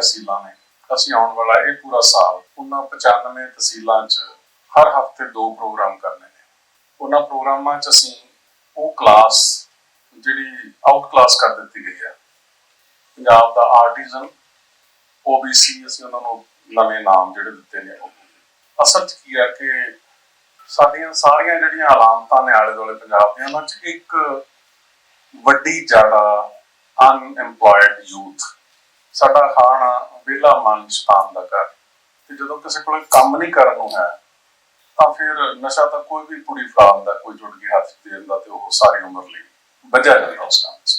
ਅਸੀਂ ਆਉਣ ਵਾਲਾ ਇਹ ਪੂਰਾ ਸਾਲ ਉਹਨਾਂ 95 ਤਹਿਸੀਲਾਂ 'ਚ ਹਰ ਹਫ਼ਤੇ ਦੋ ਪ੍ਰੋਗਰਾਮ ਕਰਨੇ ਨੇ। ਉਹਨਾਂ ਪ੍ਰੋਗਰਾਮਾਂ 'ਚ ਅਸੀਂ ਉਹ ਕਲਾਸ ਜਿਹੜੀ ਆਊਟ ਕਲਾਸ ਕਰ ਦਿੱਤੀ ਗਈ ਹੈ ਪੰਜਾਬ ਦਾ ਆਰਟੀਜ਼ਨ OBC ਅਸੀਂ ਉਹਨਾਂ ਨੂੰ ਨਵੇਂ ਨਾਮ ਜਿਹੜੇ ਦਿੱਤੇ ਨੇ ਅਸਲ 'ਚ ਕੀ ਹੈ ਕਿ ਸਾਡੀਆਂ ਸਾਰੀਆਂ ਜਿਹੜੀਆਂ ਅਲਾਮਤਾਂ ਨੇ ਆਲੇ ਦੁਆਲੇ ਪੰਜਾਬ ਦੀਆਂ, ਉਹਨਾਂ 'ਚ ਇੱਕ ਵੱਡੀ ਜੜਾ ਅਨਐਮਪਲੋਇਡ ਯੂਥ ਸਾਡਾ ਖਾਣਾ ਵਿਹਲਾ ਮਨ ਸ਼ਤਾਨ ਦਾ ਘਰ ਤੇ ਜਦੋਂ ਕਿਸੇ ਕੋਲ ਕੰਮ ਨਹੀਂ ਕਰਨ ਨੂੰ ਹੈ, ਤਾਂ ਫਿਰ ਨਸ਼ਾ ਤਾਂ ਕੋਈ ਵੀ ਕੁੜੀ ਫੜਾਉਣ ਦਾ, ਕੋਈ ਜੁੜ ਕੇ ਹੱਥ 'ਚ ਦੇ ਤੇ ਉਹ ਸਾਰੀ ਉਮਰ ਲਈ ਵੱਜਿਆ ਜਾਂਦਾ ਉਸ ਕੰਮ 'ਚ।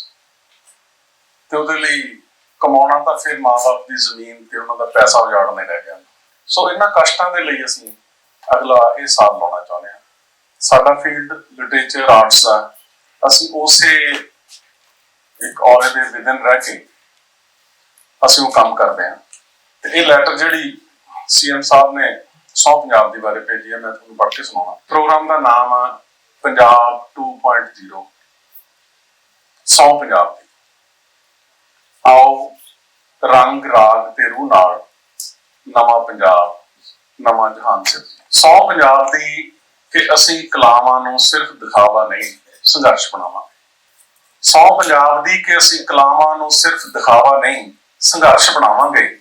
ਤੇ ਉਹਦੇ ਲਈ ਕਮਾਉਣਾ ਤਾਂ ਫਿਰ ਮਾਂ-ਬਾਪ ਦੀ ਜ਼ਮੀਨ ਤੇ ਉਹਨਾਂ ਦਾ ਪੈਸਾ ਉਜਾੜਨੇ ਰਹਿ ਗਿਆ। ਸੋ ਇਹਨਾਂ ਕਸ਼ਟਾਂ ਦੇ ਲਈ ਅਸੀਂ ਅਗਲਾ ਇਹ ਸਾਲ ਲਾਉਣਾ ਚਾਹੁੰਦੇ ਹਾਂ। ਸਾਡਾ ਫੀਲਡ ਲਿਟਰੇਚਰ ਆਰਟਸ ਦਾ ਅਸੀਂ ਉਸੇ ਇੱਕ ਔਰੇ ਦੇ ਵਿਦਨ ਰਹਿ ਕੇ ਅਸੀਂ ਉਹ ਕੰਮ ਕਰਦੇ ਹਾਂ। ਤੇ ਇਹ ਲੈਟਰ ਜਿਹੜੀ ਸੀਐਮ ਸਾਹਿਬ ਨੇ ਸੌ ਪੰਜਾਬ ਦੀ ਬਾਰੇ ਭੇਜੀ ਹੈ ਮੈਂ ਤੁਹਾਨੂੰ ਪੜ੍ਹ ਕੇ ਸੁਣਾਉਣਾ। ਪ੍ਰੋਗਰਾਮ ਦਾ ਨਾਮ ਆ ਪੰਜਾਬ 2.0 ਸੌ ਪੰਜਾਬ ਦੀ। ਆਓ, ਰੰਗ ਰਾਗ ਤੇ ਰੂਹ ਨਾਲ। ਨਵਾਂ ਪੰਜਾਬ, ਨਵਾਂ ਜਹਾਨ ਸਿਰਜੀਏ ਸੌ ਪੰਜਾਬ ਦੀ ਕਿ ਅਸੀਂ ਕਲਾਮਾਂ ਨੂੰ ਸਿਰਫ ਦਿਖਾਵਾ ਨਹੀਂ, ਸੰਘਰਸ਼ ਬਣਾਵਾਂਗੇ। ਸੌ ਪੰਜਾਬ ਦੀ ਕਿ ਅਸੀਂ ਕਲਾਮਾਂ ਨੂੰ ਸਿਰਫ ਦਿਖਾਵਾ ਨਹੀਂ ਸੰਘਰਸ਼ ਬਣਾਵਾਂਗੇ।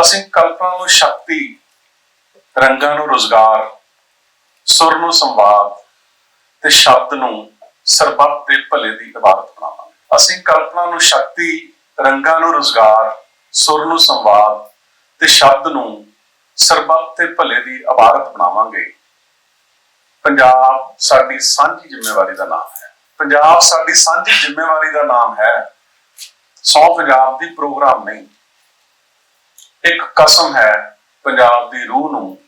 ਅਸੀਂ ਕਲਪਨਾ ਨੂੰ ਸ਼ਕਤੀ, ਰੰਗਾਂ ਨੂੰ ਰੋਜ਼ਗਾਰ, ਸੁਰ ਨੂੰ ਸੰਵਾਦ ਤੇ ਸ਼ਬਦ ਨੂੰ ਸਰਬੱਤ ਦੇ ਭਲੇ ਦੀ ਇਬਾਦਤ ਬਣਾਵਾਂਗੇ। ਅਸੀਂ ਕਲਪਨਾ ਨੂੰ ਸ਼ਕਤੀ, ਰੰਗਾਂ ਨੂੰ ਰੋਜ਼ਗਾਰ, ਸੁਰ ਨੂੰ ਸੰਵਾਦ ਤੇ ਸ਼ਬਦ ਨੂੰ ਸਰਬੱਤ ਤੇ ਭਲੇ ਦੀ ਇਬਾਦਤ ਬਣਾਵਾਂਗੇ। ਪੰਜਾਬ ਸਾਡੀ ਸਾਂਝੀ ਜ਼ਿੰਮੇਵਾਰੀ ਦਾ ਨਾਮ ਹੈ। ਪੰਜਾਬ ਸਾਡੀ ਸਾਂਝੀ ਜ਼ਿੰਮੇਵਾਰੀ ਦਾ ਨਾਮ ਹੈ ਸੌ ਪੰਜਾਬ ਦੀ ਪ੍ਰੋਗਰਾਮ ਨਹੀਂ। ਇੱਕ ਕਸਮ ਹੈ ਪੰਜਾਬ ਦੀ ਰੂਹ ਨੂੰ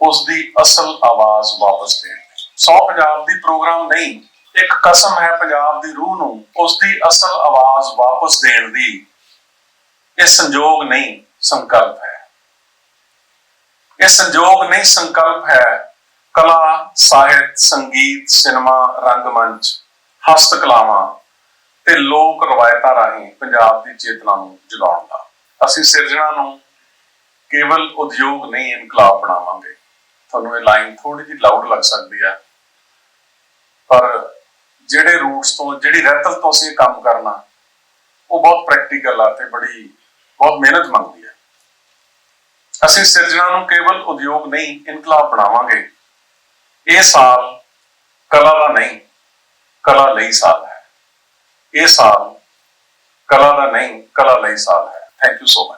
ਉਸ ਦੀ ਅਸਲ ਆਵਾਜ਼ ਵਾਪਸ ਦੇਣ ਦੀ। ਸੌ ਪੰਜਾਬ ਦੀ ਪ੍ਰੋਗਰਾਮ ਨਹੀਂ, ਇੱਕ ਕਸਮ ਹੈ ਪੰਜਾਬ ਦੀ ਰੂਹ ਨੂੰ ਉਸ ਦੀ ਅਸਲ ਆਵਾਜ਼ ਵਾਪਸ ਦੇਣ ਦੀ। ਇਹ ਸੰਜੋਗ ਨਹੀਂ, ਸੰਕਲਪ ਹੈ। ਇਹ ਸੰਜੋਗ ਨਹੀਂ, ਸੰਕਲਪ ਹੈ ਕਲਾ, ਸਾਹਿਤ, ਸੰਗੀਤ, ਸਿਨੇਮਾ ਰੰਗਮੰਚ ਹਸਤ ਕਲਾਵਾਂ ਤੇ ਲੋਕ ਰਵਾਇਤਾਂ ਰਾਹੀਂ ਪੰਜਾਬ ਦੀ ਚੇਤਨਾ ਨੂੰ ਜਗਾਉਣ ਦਾ। ਅਸੀਂ ਸਿਰਜਣਾ ਨੂੰ ਕੇਵਲ ਉਦਯੋਗ ਨਹੀਂ, ਇਨਕਲਾਬ ਬਣਾਵਾਂਗੇ। ਤੁਹਾਨੂੰ ਇਹ ਲਾਈਨ ਥੋੜੀ ਜਿਹੀ ਲਾਊਡ ਲੱਗ ਸਕਦੀ ਹੈ ਪਰ ਜਿਹੜੇ ਰੂਟਸ ਤੋਂ, ਜਿਹੜੀ ਰਹਿਤਲ ਤੋਂ ਅਸੀਂ ਇਹ ਕੰਮ ਕਰਨਾ, ਉਹ ਬਹੁਤ ਪ੍ਰੈਕਟੀਕਲ ਆ ਤੇ ਬੜੀ, ਬਹੁਤ ਮਿਹਨਤ ਮੰਗਦੀ ਹੈ ਅਸੀਂ ਸਿਰਜਣਾ ਨੂੰ ਕੇਵਲ ਉਦਯੋਗ ਨਹੀਂ, ਇਨਕਲਾਬ ਬਣਾਵਾਂਗੇ। ਇਹ ਸਾਲ ਕਲਾ ਦਾ ਨਹੀਂ, ਕਲਾ ਲਈ ਸਾਲ। ਇਹ ਸਾਲ ਕਲਾ ਦਾ ਨਹੀਂ ਕਲਾ ਲਈ ਸਾਲ ਹੈ। Thank you so much